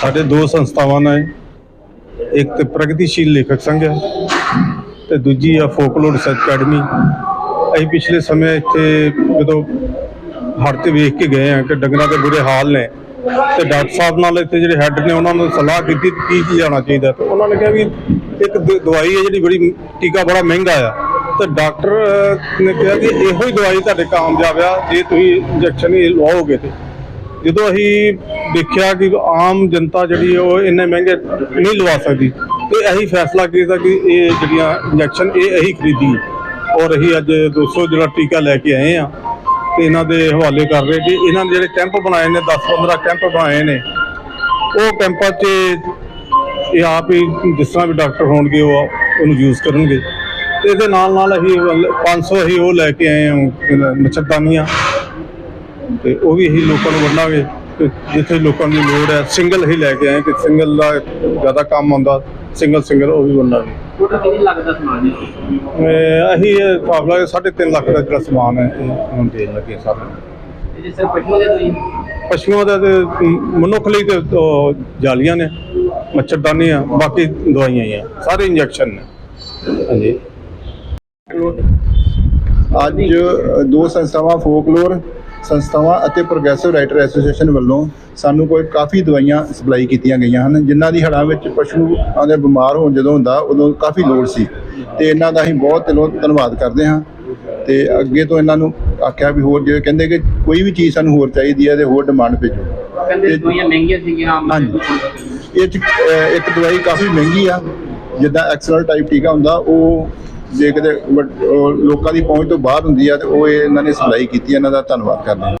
ਸਾਡੇ ਦੋ ਸੰਸਥਾਵਾਂ ਨੇ। ਇੱਕ ਤੇ ਪ੍ਰਗਤੀਸ਼ੀਲ ਲੇਖਕ ਸੰਘ ਹੈ ਤੇ ਦੂਜੀ ਆ ਫੋਕਲੋਰ ਰਿਸਰਚ ਅਕੈਡਮੀ। ਅਸੀਂ ਪਿਛਲੇ ਸਮੇਂ ਇੱਥੇ ਜਦੋਂ ਹੜ੍ਹ ਤੇ ਵੇਖ ਕੇ ਗਏ ਆ ਕਿ ਡੰਗਰਾਂ ਦੇ ਬੁਰੇ ਹਾਲ ਨੇ ਤੇ ਡਾਕਟਰ ਸਾਹਿਬ ਨਾਲ ਇੱਥੇ ਜਿਹੜੇ ਹੈੱਡ ਨੇ ਉਹਨਾਂ ਨੂੰ ਸਲਾਹ ਕੀਤੀ ਕੀ ਕੀ ਜਾਣਾ ਚਾਹੀਦਾ। ਤੇ ਉਹਨਾਂ ਨੇ ਕਿਹਾ ਵੀ ਇੱਕ ਦਵਾਈ ਹੈ ਜਿਹੜੀ ਬੜੀ ਟੀਕਾ ਬੜਾ ਮਹਿੰਗਾ ਆ। ਤੇ ਡਾਕਟਰ ਨੇ ਕਿਹਾ ਕਿ ਇਹੋ ਹੀ ਦਵਾਈ ਤੁਹਾਡੇ ਕਾਮਯਾਬ ਆ, ਜੇ ਤੁਸੀਂ ਇੰਜੈਕਸ਼ਨ ਹੀ ਲਵਾਓਗੇ ਤੇ। ਜਦੋਂ ਅਸੀਂ ਦੇਖਿਆ ਕਿ ਆਮ ਜਨਤਾ ਜਿਹੜੀ ਹੈ ਉਹ ਇੰਨੇ ਮਹਿੰਗੇ ਨਹੀਂ ਲਵਾ ਸਕਦੀ, ਤੇ ਅਸੀਂ ਫੈਸਲਾ ਕੀਤਾ ਕਿ ਇਹ ਜਿਹੜੀਆਂ ਇੰਜੈਕਸ਼ਨ ਇਹ ਅਸੀਂ ਖਰੀਦੀ। ਔਰ ਅਸੀਂ ਅੱਜ 200 ਜਿਹੜਾ ਟੀਕਾ ਲੈ ਕੇ ਆਏ ਆ, ਤੇ ਇਹਨਾਂ ਦੇ ਹਵਾਲੇ ਕਰ ਰਹੇ ਕਿ ਇਹਨਾਂ ਨੇ ਜਿਹੜੇ ਕੈਂਪ ਬਣਾਏ ਨੇ 10-15 ਕੈਂਪ ਬਣਾਏ ਨੇ, ਉਹ ਕੈਂਪਾਂ 'ਚ ਇਹ ਆਪ ਹੀ ਜਿਸ ਤਰ੍ਹਾਂ ਵੀ ਡਾਕਟਰ ਹੋਣਗੇ, ਉਹ ਉਹਨੂੰ ਯੂਜ਼ ਕਰਨਗੇ। ਤੇ ਇਹਦੇ ਨਾਲ ਨਾਲ ਅਸੀਂ ਵੱਲ- 500 ਅਸੀਂ ਉਹ ਲੈ ਕੇ ਆਏ ਹਾਂ, ਮੱਛਰਦਾਨੀਆਂ। ਤੇ ਉਹ ਵੀ ਅਸੀਂ ਲੋਕਾਂ ਨੂੰ ਵੰਡਾਂਗੇ ਤੇ ਜਿੱਥੇ ਲੋਕਾਂ ਦੀ ਲੋੜ ਹੈ ਸਿੰਗਲ ਹੀ ਲੈ ਕੇ ਆਏ ਕਿ ਸਿੰਗਲ ਦਾ ਜ਼ਿਆਦਾ ਕੰਮ ਆਉਂਦਾ ਸਿੰਗਲ ਸਿੰਗਲ ਉਹ ਵੀ ਵੰਡਾਂਗੇ। ਟੋਟਲ ਕਿੰਨੀ ਲੱਗਦਾ ਸਮਾਨ ਹੈ? ਅਹ ਅਸੀਂ ਇਹ ਹਿਸਾਬ ਲਾ ਕੇ 3.5 ਲੱਖ ਦਾ ਜਿਹੜਾ ਸਮਾਨ ਹੈ ਇਹ ਹੁਣ ਦੇਣ ਲੱਗੇ ਸਾਰਿਆਂ ਨੂੰ। ਇਹ ਪਸ਼ੂਆਂ ਦੇ ਦੋਈ ਪਸ਼ੂਆਂ ਦਾ ਤੇ ਮਨੁੱਖ ਲਈ ਤੇ ਜਾਲੀਆਂ ਨੇ ਮੱਛਰਦਾਨੀ ਆ ਬਾਕੀ ਦਵਾਈਆਂ ਹੀ ਆ ਸਾਰੇ ਇੰਜੈਕਸ਼ਨ ਨੇ। ਹਾਂਜੀ। ਅੱਜ ਦੋ ਸੰਸਥਾਵਾਂ ਫੋਕਲੋਰ ਸੰਸਥਾਵਾਂ ਅਤੇ ਪ੍ਰੋਗਰੈਸਿਵ ਰਾਈਟਰ ਐਸੋਸੀਏਸ਼ਨ ਵੱਲੋਂ ਸਾਨੂੰ ਕੋਈ ਕਾਫੀ ਦਵਾਈਆਂ ਸਪਲਾਈ ਕੀਤੀਆਂ ਗਈਆਂ ਹਨ ਜਿਨ੍ਹਾਂ ਦੀ ਹੜ੍ਹਾਂ ਵਿੱਚ ਪਸ਼ੂ ਆਦੇ ਬਿਮਾਰ ਹੋਣ ਜਦੋਂ ਹੁੰਦਾ ਉਦੋਂ ਕਾਫੀ ਲੋੜ ਸੀ। ਤੇ ਇਹਨਾਂ ਦਾ ਅਸੀਂ ਬਹੁਤ ਦਿਲੋਂ ਧੰਨਵਾਦ ਕਰਦੇ ਹਾਂ। ਤੇ ਅੱਗੇ ਤੋਂ ਇਹਨਾਂ ਨੂੰ ਆਖਿਆ ਵੀ ਹੋਰ ਜੇ ਕਹਿੰਦੇ ਕਿ ਕੋਈ ਵੀ ਚੀਜ਼ ਸਾਨੂੰ ਹੋਰ ਚਾਹੀਦੀ ਹੈ ਤੇ ਹੋਰ ਡਿਮਾਂਡ ਭੇਜੋ। ਕਹਿੰਦੇ ਦੋਈਆਂ ਮਹਿੰਗੀਆਂ ਸੀਗੀਆਂ ਹਾਂਜੀ। ਇਹ ਇੱਕ ਦਵਾਈ ਕਾਫੀ ਮਹਿੰਗੀ ਆ ਜਿੱਦਾਂ ਐਕਸਲ ਟਾਈਪ ਟੀਕਾ ਹੁੰਦਾ ਉਹ ਜੇ ਕਿਤੇ ਵੱਡ- ਲੋਕਾਂ ਦੀ ਪਹੁੰਚ ਤੋਂ ਬਾਹਰ ਹੁੰਦੀ ਆ ਤੇ ਉਹ ਇਹਨਾਂ ਨੇ ਸਪਲਾਈ ਕੀਤੀ, ਇਹਨਾਂ ਦਾ ਧੰਨਵਾਦ ਕਰਦੇ ਹਾਂ।